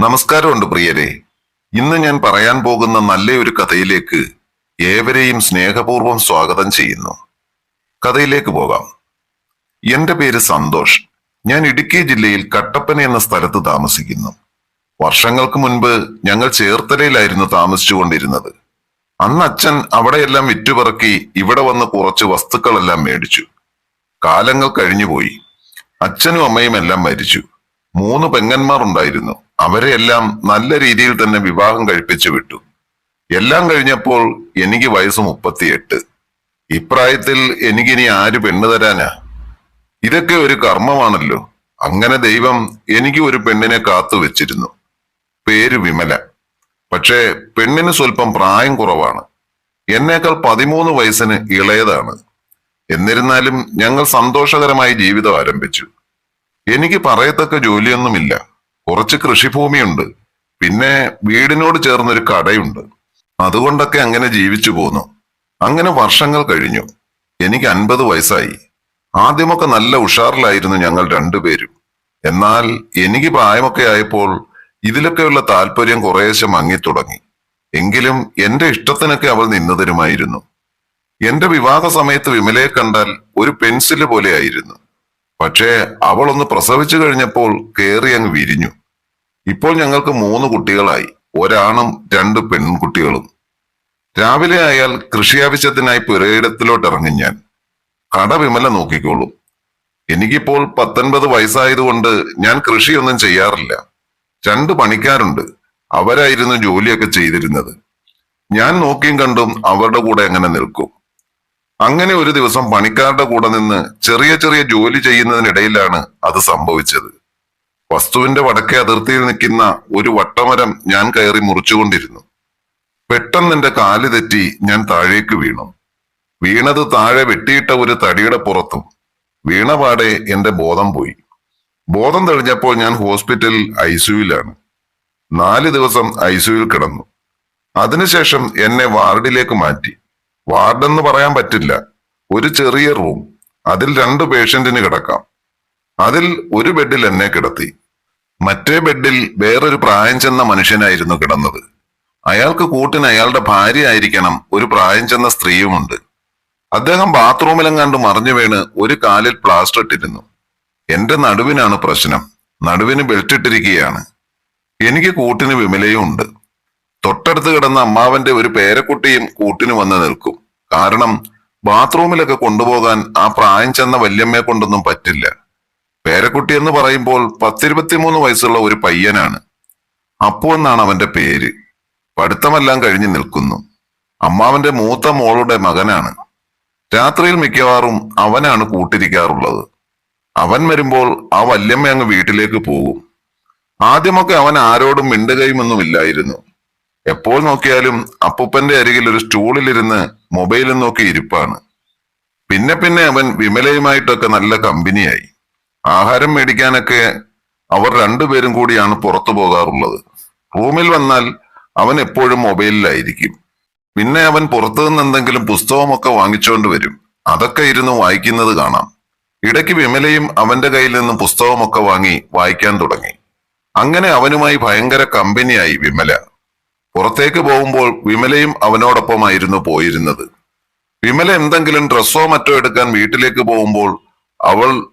നമസ്കാരമുണ്ട് പ്രിയരെ. ഇന്ന് ഞാൻ പറയാൻ പോകുന്ന നല്ലൊരു കഥയിലേക്ക് ഏവരെയും സ്നേഹപൂർവം സ്വാഗതം ചെയ്യുന്നു. കഥയിലേക്ക് പോകാം. എന്റെ പേര് സന്തോഷ്. ഞാൻ ഇടുക്കി ജില്ലയിൽ കട്ടപ്പന എന്ന സ്ഥലത്ത് താമസിക്കുന്നു. വർഷങ്ങൾക്ക് മുൻപ് ഞങ്ങൾ ചേർത്തലയിലായിരുന്നു താമസിച്ചുകൊണ്ടിരുന്നത്. അന്ന് അച്ഛൻ അവിടെയെല്ലാം വിറ്റുപറക്കി ഇവിടെ വന്ന് കുറച്ച് വസ്തുക്കളെല്ലാം മേടിച്ചു. കാലങ്ങൾ കഴിഞ്ഞുപോയി. അച്ഛനും അമ്മയും എല്ലാം മരിച്ചു. മൂന്ന് പെങ്ങന്മാർ ഉണ്ടായിരുന്നു അവരെ എല്ലാം നല്ല രീതിയിൽ തന്നെ വിവാഹം കഴിപ്പിച്ചു വിട്ടു. എല്ലാം കഴിഞ്ഞപ്പോൾ എനിക്ക് വയസ്സ് മുപ്പത്തിയെട്ട്. ഇപ്രായത്തിൽ എനിക്കിനി ആര് പെണ്ണ് തരാനാ? ഇതൊക്കെ ഒരു കർമ്മമാണല്ലോ. അങ്ങനെ ദൈവം എനിക്ക് ഒരു പെണ്ണിനെ കാത്തു വെച്ചിരുന്നു. പേര് വിമല. പക്ഷേ പെണ്ണിന് സ്വല്പം പ്രായം കുറവാണ്. എന്നേക്കാൾ പതിമൂന്ന് വയസ്സിന് ഇളയതാണ്. എന്നിരുന്നാലും ഞങ്ങൾ സന്തോഷകരമായി ജീവിതം ആരംഭിച്ചു. എനിക്ക് പറയത്തക്ക ജോലിയൊന്നുമില്ല. കുറച്ച് കൃഷിഭൂമിയുണ്ട്. പിന്നെ വീടിനോട് ചേർന്നൊരു കടയുണ്ട്. അതുകൊണ്ടൊക്കെ അങ്ങനെ ജീവിച്ചു പോന്നു. അങ്ങനെ വർഷങ്ങൾ കഴിഞ്ഞു. എനിക്ക് അൻപത് വയസ്സായി. ആദ്യമൊക്കെ നല്ല ഉഷാറിലായിരുന്നു ഞങ്ങൾ രണ്ടുപേരും. എന്നാൽ എനിക്ക് പ്രായമൊക്കെ ആയപ്പോൾ ഇതിലൊക്കെയുള്ള താല്പര്യം കുറേശ്ശെ മങ്ങിത്തുടങ്ങി. എങ്കിലും എന്റെ ഇഷ്ടത്തിനൊക്കെ അവൾ നിന്നതരുമായിരുന്നു എന്റെ വിവാഹ സമയത്ത് വിമലയെ കണ്ടാൽ ഒരു പെൻസിൽ പോലെയായിരുന്നു പക്ഷേ അവൾ ഒന്ന് പ്രസവിച്ചു കഴിഞ്ഞപ്പോൾ കയറി അങ്ങ് വിരിഞ്ഞു. ഇപ്പോൾ ഞങ്ങൾക്ക് മൂന്ന് കുട്ടികളായി. ഒരാണും രണ്ട് പെൺകുട്ടികളും. രാവിലെ ആയാൽ കൃഷി ആവശ്യത്തിനായി പുരയിടത്തിലോട്ട് ഇറങ്ങി ഞാൻ. കട വിമല നോക്കിക്കോളും. എനിക്കിപ്പോൾ പത്തൊൻപത് വയസ്സായതുകൊണ്ട് ഞാൻ കൃഷിയൊന്നും ചെയ്യാറില്ല. രണ്ട് പണിക്കാരുണ്ട്. അവരായിരുന്നു ജോലിയൊക്കെ ചെയ്തിരുന്നത്. ഞാൻ നോക്കിയും കണ്ടും അവരുടെ കൂടെ എങ്ങനെ നിൽക്കും. അങ്ങനെ ഒരു ദിവസം പണിക്കാരുടെ കൂടെ നിന്ന് ചെറിയ ചെറിയ ജോലി ചെയ്യുന്നതിനിടയിലാണ് അത് സംഭവിച്ചത്. വസ്തുവിന്റെ വടക്കേ അതിർത്തിയിൽ നിൽക്കുന്ന ഒരു വട്ടമരം ഞാൻ കയറി മുറിച്ചുകൊണ്ടിരുന്നു. പെട്ടെന്ന് എന്റെ കാൽ തെറ്റി ഞാൻ താഴേക്ക് വീണു. വീണത് താഴെ വെട്ടിയിട്ട ഒരു തടിയുടെ പുറത്തും വീണപാടെ എന്റെ ബോധം പോയി. ബോധം തെളിഞ്ഞപ്പോൾ ഞാൻ ഹോസ്പിറ്റലിൽ ഐസിയുയിലാണ് നാല് ദിവസം ഐസിയുയിൽ കിടന്നു. അതിനുശേഷം എന്നെ വാർഡിലേക്ക് മാറ്റി. വാർഡെന്ന് പറയാൻ പറ്റില്ല. ഒരു ചെറിയ റൂം. അതിൽ രണ്ട് പേഷ്യന്റിന് കിടക്കാം. അതിൽ ഒരു ബെഡിൽ എന്നെ കിടത്തി. മറ്റേ ബെഡിൽ വേറൊരു പ്രായം ചെന്ന മനുഷ്യനായിരുന്നു കിടന്നത്. അയാൾക്ക് കൂട്ടിന് അയാളുടെ ഭാര്യ ആയിരിക്കണം ഒരു പ്രായം ചെന്ന സ്ത്രീയുമുണ്ട്. അദ്ദേഹം ബാത്റൂമിലെങ്ങാണ്ട് മറിഞ്ഞു വീണ് ഒരു കാലിൽ പ്ലാസ്റ്റർ ഇട്ടിരുന്നു. എന്റെ നടുവിനാണ് പ്രശ്നം. നടുവിന് ബെൽറ്റ് ഇട്ടിരിക്കുകയാണ്. എനിക്ക് കൂട്ടിന് വിമലയും ഉണ്ട്. തൊട്ടടുത്ത് കിടന്ന അമ്മാവന്റെ ഒരു പേരക്കുട്ടിയും കൂട്ടിന് വന്ന് നിൽക്കും. കാരണം ബാത്റൂമിലൊക്കെ കൊണ്ടുപോകാൻ ആ പ്രായം ചെന്ന വല്യമ്മയെ കൊണ്ടൊന്നും പറ്റില്ല. പേരക്കുട്ടി എന്ന് പറയുമ്പോൾ പത്തിരുപത്തിമൂന്ന് വയസ്സുള്ള ഒരു പയ്യനാണ്. അപ്പു എന്നാണ് അവന്റെ പേര്. പഠിത്തമെല്ലാം കഴിഞ്ഞു നിൽക്കുന്നു. അമ്മാവന്റെ മൂത്ത മോളുടെ മകനാണ്. രാത്രിയിൽ മിക്കവാറും അവനാണ് കൂട്ടിരിക്കാറുള്ളത്. അവൻ വരുമ്പോൾ ആ വല്യമ്മ അങ്ങ് വീട്ടിലേക്ക് പോകും. ആദ്യമൊക്കെ അവൻ ആരോടും മിണ്ടുകയുമൊന്നുമില്ലായിരുന്നു. എപ്പോൾ നോക്കിയാലും അപ്പൂപ്പന്റെ അരികിൽ ഒരു സ്റ്റൂളിലിരുന്ന് മൊബൈലും നോക്കി ഇരിപ്പാണ്. പിന്നെ പിന്നെ അവൻ വിമലയുമായിട്ടൊക്കെ നല്ല കമ്പനിയായി. ആഹാരം മേടിക്കാനൊക്കെ അവർ രണ്ടുപേരും കൂടിയാണ് പുറത്തു പോകാറുള്ളത്. റൂമിൽ വന്നാൽ അവൻ എപ്പോഴും മൊബൈലിലായിരിക്കും. പിന്നെ അവൻ പുറത്തു നിന്ന് എന്തെങ്കിലും പുസ്തകമൊക്കെ വാങ്ങിച്ചുകൊണ്ട് വരും. അതൊക്കെ ഇരുന്ന് വായിക്കുന്നത് കാണാം. ഇടയ്ക്ക് വിമലയും അവന്റെ കയ്യിൽ നിന്ന് പുസ്തകമൊക്കെ വാങ്ങി വായിക്കാൻ തുടങ്ങി. അങ്ങനെ അവനുമായി ഭയങ്കര കമ്പനിയായി വിമല. പുറത്തേക്ക് പോകുമ്പോൾ വിമലയും അവനോടൊപ്പമായിരുന്നു പോയിരുന്നത്. വിമല എന്തെങ്കിലും ഡ്രസ്സോ മറ്റോ എടുക്കാൻ വീട്ടിലേക്ക് പോകുമ്പോൾ അവൾ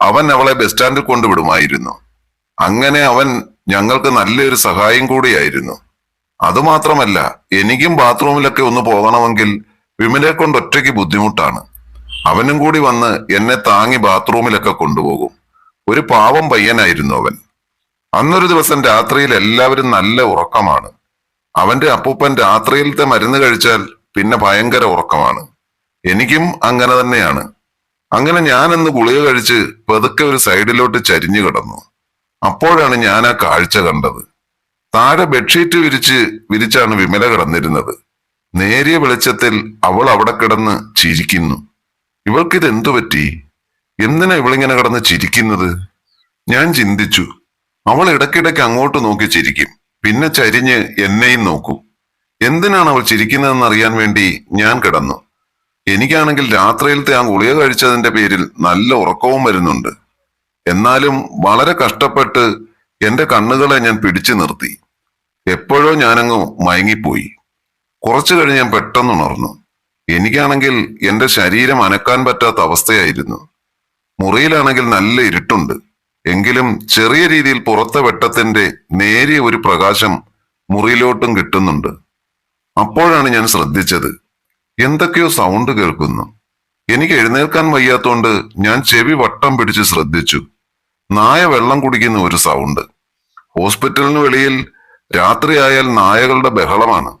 അവൻ അവളെ ബസ് സ്റ്റാൻഡിൽ കൊണ്ടുവിടുമായിരുന്നു അങ്ങനെ അവൻ ഞങ്ങൾക്ക് നല്ലൊരു സഹായം കൂടിയായിരുന്നു. അതുമാത്രമല്ല എനിക്കും ബാത്റൂമിലൊക്കെ ഒന്ന് പോകണമെങ്കിൽ വിമലയെ കൊണ്ട് ഒറ്റയ്ക്ക് ബുദ്ധിമുട്ടാണ്. അവനും കൂടി വന്ന് എന്നെ താങ്ങി ബാത്റൂമിലൊക്കെ കൊണ്ടുപോകും. ഒരു പാവം പയ്യനായിരുന്നു അവൻ. അന്നൊരു ദിവസം രാത്രിയിൽ എല്ലാവരും നല്ല ഉറക്കമാണ്. അവന്റെ അപ്പൂപ്പൻ രാത്രിയിലത്തെ മരുന്ന് കഴിച്ചാൽ പിന്നെ ഭയങ്കര ഉറക്കമാണ്. എനിക്കും അങ്ങനെ തന്നെയാണ്. അങ്ങനെ ഞാനന്ന് ഗുളിക കഴിച്ച് പതുക്കെ ഒരു സൈഡിലോട്ട് ചരിഞ്ഞു കിടന്നു. അപ്പോഴാണ് ഞാൻ ആ കാഴ്ച കണ്ടത്. താഴെ ബെഡ്ഷീറ്റ് വിരിച്ച് വിരിച്ചാണ് വിമല കിടന്നിരുന്നത്. നേരിയ വെളിച്ചത്തിൽ അവൾ അവിടെ കിടന്ന് ചിരിക്കുന്നു. ഇവൾക്കിത് എന്തു പറ്റി? എന്തിനാ ഇവളിങ്ങനെ കിടന്ന് ചിരിക്കുന്നത്? ഞാൻ ചിന്തിച്ചു. അവൾ ഇടയ്ക്കിടയ്ക്ക് അങ്ങോട്ട് നോക്കി ചിരിക്കും. പിന്നെ ചരിഞ്ഞ് എന്നെയും നോക്കും. എന്തിനാണ് അവൾ ചിരിക്കുന്നതെന്ന് അറിയാൻ വേണ്ടി ഞാൻ കിടന്നു. എനിക്കാണെങ്കിൽ രാത്രിയിലത്തെ ആ ഗുളിക കഴിച്ചതിന്റെ പേരിൽ നല്ല ഉറക്കവും വരുന്നുണ്ട്. എന്നാലും വളരെ കഷ്ടപ്പെട്ട് എന്റെ കണ്ണുകളെ ഞാൻ പിടിച്ചു നിർത്തി. എപ്പോഴോ ഞാനങ്ങ് മയങ്ങിപ്പോയി. കുറച്ചു കഴിഞ്ഞ് ഞാൻ പെട്ടെന്ന് ഉണർന്നു. എനിക്കാണെങ്കിൽ എന്റെ ശരീരം അനക്കാൻ പറ്റാത്ത അവസ്ഥയായിരുന്നു. മുറിയിലാണെങ്കിൽ നല്ല ഇരുട്ടുണ്ട്. എങ്കിലും ചെറിയ രീതിയിൽ പുറത്തെ വെട്ടത്തിന്റെ നേരിയ ഒരു പ്രകാശം മുറിയിലോട്ടും കിട്ടുന്നുണ്ട്. അപ്പോഴാണ് ഞാൻ ശ്രദ്ധിച്ചത്. എന്തൊക്കെയോ സൗണ്ട് കേൾക്കുന്നു. എനിക്ക് എഴുന്നേൽക്കാൻ വയ്യാത്തോണ്ട് ഞാൻ ചെവി വട്ടം പിടിച്ച് ശ്രദ്ധിച്ചു. നായ വെള്ളം കുടിക്കുന്ന ഒരു സൗണ്ട് ഹോസ്പിറ്റലിന് വെളിയിൽ രാത്രിയായാൽ നായകളുടെ ബഹളമാണ്.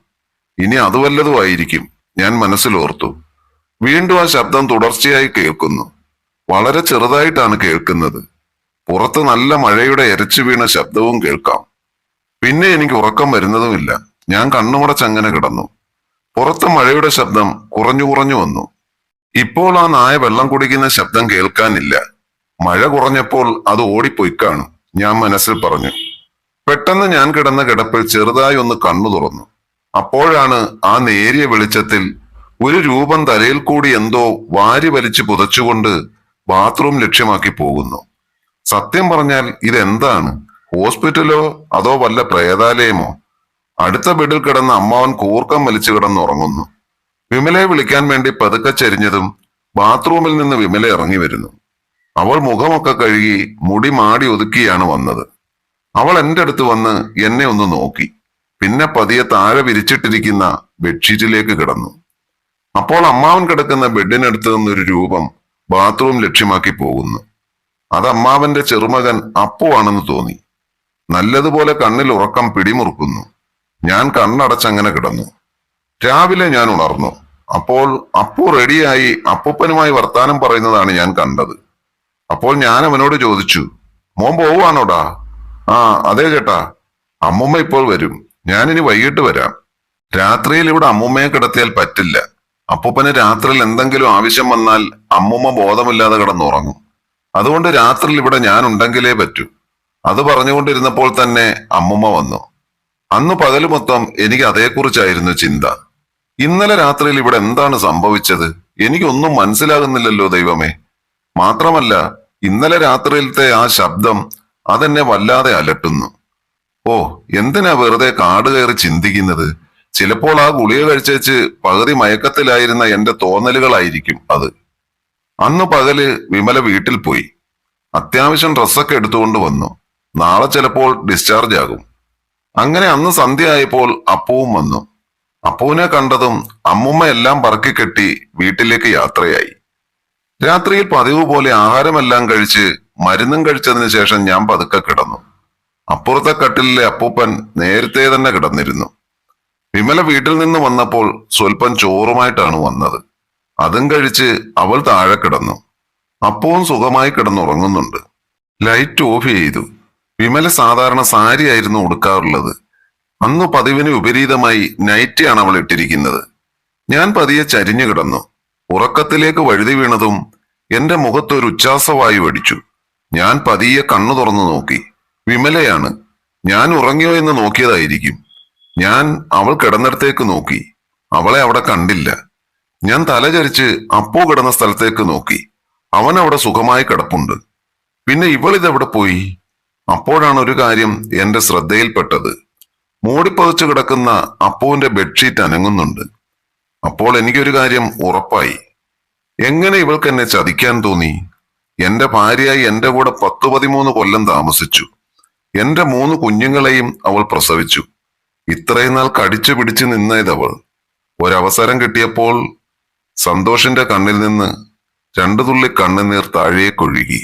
ഇനി അത് വല്ലതും ഞാൻ മനസ്സിലോർത്തു. വീണ്ടും ആ ശബ്ദം തുടർച്ചയായി കേൾക്കുന്നു. വളരെ ചെറുതായിട്ടാണ് കേൾക്കുന്നത്. പുറത്ത് നല്ല മഴയുടെ എരച്ചു വീണ ശബ്ദവും കേൾക്കാം. പിന്നെ എനിക്ക് ഉറക്കം വരുന്നതുമില്ല. ഞാൻ കണ്ണുമടച്ചങ്ങനെ കിടന്നു. പുറത്ത് മഴയുടെ ശബ്ദം കുറഞ്ഞു കുറഞ്ഞു വന്നു. ഇപ്പോൾ ആ നായ വെള്ളം കുടിക്കുന്ന ശബ്ദം കേൾക്കാനില്ല. മഴ കുറഞ്ഞപ്പോൾ അത് ഓടിപ്പോയി കാണും ഞാൻ മനസ്സിൽ പറഞ്ഞു. പെട്ടെന്ന് ഞാൻ കിടന്ന കിടപ്പിൽ ചെറുതായി ഒന്ന് കണ്ണു തുറന്നു. അപ്പോഴാണ് ആ നേരിയ വെളിച്ചത്തിൽ ഒരു രൂപം തലയിൽ കൂടി എന്തോ വാരി വലിച്ചു പുതച്ചുകൊണ്ട് ബാത്റൂം ലക്ഷ്യമാക്കി പോകുന്നു. സത്യം പറഞ്ഞാൽ ഇതെന്താണ്? ഹോസ്പിറ്റലോ അതോ വല്ല പ്രേതാലയമോ? അടുത്ത ബെഡിൽ കിടന്ന അമ്മാവൻ കൂർക്കം വലിച്ചു കിടന്നുറങ്ങുന്നു വിമലയെ വിളിക്കാൻ വേണ്ടി പതുക്കെ ചരിഞ്ഞതും ബാത്റൂമിൽ നിന്ന് വിമല ഇറങ്ങി വരുന്നു. അവൾ മുഖമൊക്കെ കഴുകി മുടി മാടി ഒതുക്കിയാണ് വന്നത്. അവൾ എന്റെ അടുത്ത് വന്ന് എന്നെ ഒന്ന് നോക്കി. പിന്നെ പതിയെ താഴെ വിരിച്ചിട്ടിരിക്കുന്ന ബെഡ്ഷീറ്റിലേക്ക് കിടന്നു. അപ്പോൾ അമ്മാവൻ കിടക്കുന്ന ബെഡിനടുത്ത് നിന്നൊരു രൂപം ബാത്റൂം ലക്ഷ്യമാക്കി പോകുന്നു. അത് അമ്മാവന്റെ ചെറുമകൻ അപ്പുവാണെന്ന് തോന്നി. നല്ലതുപോലെ കണ്ണിൽ ഉറക്കം പിടിമുറുക്കുന്നു. ഞാൻ കണ്ണടച്ചങ്ങനെ കിടന്നു. രാവിലെ ഞാൻ ഉണർന്നു. അപ്പോൾ അപ്പു റെഡിയായി അപ്പൂപ്പനുമായി വർത്താനം പറയുന്നതാണ് ഞാൻ കണ്ടത്. അപ്പോൾ ഞാൻ അവനോട് ചോദിച്ചു മോൻ പോവാണോടാ ആ അതെ ചേട്ടാ. അമ്മുമ്മ ഇപ്പോൾ വരും. ഞാനിനി വൈകിട്ട് വരാം. രാത്രിയിൽ ഇവിടെ അമ്മുമ്മയെ കിടത്തിയാൽ പറ്റില്ല. അപ്പൂപ്പന് രാത്രിയിൽ എന്തെങ്കിലും ആവശ്യം വന്നാൽ അമ്മുമ്മ ബോധമില്ലാതെ കിടന്നുറങ്ങും. അതുകൊണ്ട് രാത്രിയിൽ ഇവിടെ ഞാൻ ഉണ്ടെങ്കിലേ പറ്റൂ. അത് പറഞ്ഞുകൊണ്ടിരുന്നപ്പോൾ തന്നെ അമ്മുമ്മ വന്നു. അന്ന് പകൽ മൊത്തം എനിക്ക് അതേക്കുറിച്ചായിരുന്നു ചിന്ത. ഇന്നലെ രാത്രിയിൽ ഇവിടെ എന്താണ് സംഭവിച്ചത്? എനിക്കൊന്നും മനസ്സിലാകുന്നില്ലല്ലോ ദൈവമേ. മാത്രമല്ല ഇന്നലെ രാത്രിയിലത്തെ ആ ശബ്ദം അതെന്നെ വല്ലാതെ അലട്ടുന്നു. ഓ എന്തിനാ വെറുതെ കാട് കയറി ചിന്തിക്കുന്നത്? ചിലപ്പോൾ ആ ഗുളിക കഴിച്ചേച്ച് പകുതി മയക്കത്തിലായിരുന്ന എന്റെ തോന്നലുകളായിരിക്കും അത്. അന്ന് പകൽ വിമല വീട്ടിൽ പോയി. അത്യാവശ്യം ഡ്രസ്സൊക്കെ എടുത്തുകൊണ്ട് വന്നു. നാളെ ചിലപ്പോൾ ഡിസ്ചാർജ് ആകും. അങ്ങനെ അന്ന് സന്ധ്യയായപ്പോൾ അപ്പുവും വന്നു. അപ്പുവിനെ കണ്ടതും അമ്മുമ്മ എല്ലാം പറക്കി കെട്ടി വീട്ടിലേക്ക് യാത്രയായി. രാത്രിയിൽ പതിവ് പോലെ ആഹാരമെല്ലാം കഴിച്ച് മരുന്നും കഴിച്ചതിന് ശേഷം ഞാൻ പതുക്കെ കിടന്നു. അപ്പുറത്തെ കട്ടിലിലെ അപ്പൂപ്പൻ നേരത്തെ തന്നെ കിടന്നിരുന്നു. വിമല വീട്ടിൽ നിന്ന് വന്നപ്പോൾ സ്വൽപ്പം ചോറുമായിട്ടാണ് വന്നത്. അതും കഴിച്ച് അവൾ താഴെ കിടന്നു. അപ്പവും സുഖമായി കിടന്നുറങ്ങുന്നുണ്ട്. ലൈറ്റ് ഓഫ് ചെയ്തു. വിമല സാധാരണ സാരി ആയിരുന്നു ഉടുക്കാറുള്ളത്. അന്ന് പതിവിന് വിപരീതമായി നൈറ്റിയാണ് അവൾ ഇട്ടിരിക്കുന്നത്. ഞാൻ പതിയെ ചരിഞ്ഞു കിടന്നു. ഉറക്കത്തിലേക്ക് വഴുതി വീണതും എന്റെ മുഖത്തൊരു ഉച്ഛാസവായു അടിച്ചു ഞാൻ പതിയെ കണ്ണു തുറന്നു നോക്കി. വിമലയാണ്. ഞാൻ ഉറങ്ങിയോ എന്ന് നോക്കിയതായിരിക്കും. ഞാൻ അവൾ കിടന്നിടത്തേക്ക് നോക്കി. അവളെ അവിടെ കണ്ടില്ല. ഞാൻ തലചരിച്ച് അപ്പോ കിടന്ന സ്ഥലത്തേക്ക് നോക്കി. അവൻ അവിടെ സുഖമായി കിടപ്പുണ്ട്. പിന്നെ ഇവൾ ഇതെവിടെ പോയി? അപ്പോഴാണ് ഒരു കാര്യം എന്റെ ശ്രദ്ധയിൽപ്പെട്ടത്. മൂടിപ്പതിച്ചു കിടക്കുന്ന അപ്പുവിന്റെ ബെഡ്ഷീറ്റ് അനങ്ങുന്നുണ്ട്. അപ്പോൾ എനിക്കൊരു കാര്യം ഉറപ്പായി. എങ്ങനെ ഇവൾക്ക് എന്നെ ചതിക്കാൻ തോന്നി? എന്റെ ഭാര്യയായി എന്റെ കൂടെ പത്തു പതിമൂന്ന് കൊല്ലം താമസിച്ചു. എന്റെ മൂന്ന് കുഞ്ഞുങ്ങളെയും അവൾ പ്രസവിച്ചു. ഇത്രയും നാൾ കടിച്ചു പിടിച്ചു നിന്നതവൾ. ഒരവസരം കിട്ടിയപ്പോൾ സന്തോഷിന്റെ കണ്ണിൽ നിന്ന് രണ്ടു തുള്ളി കണ്ണുനീർ താഴേക്കൊഴുകി.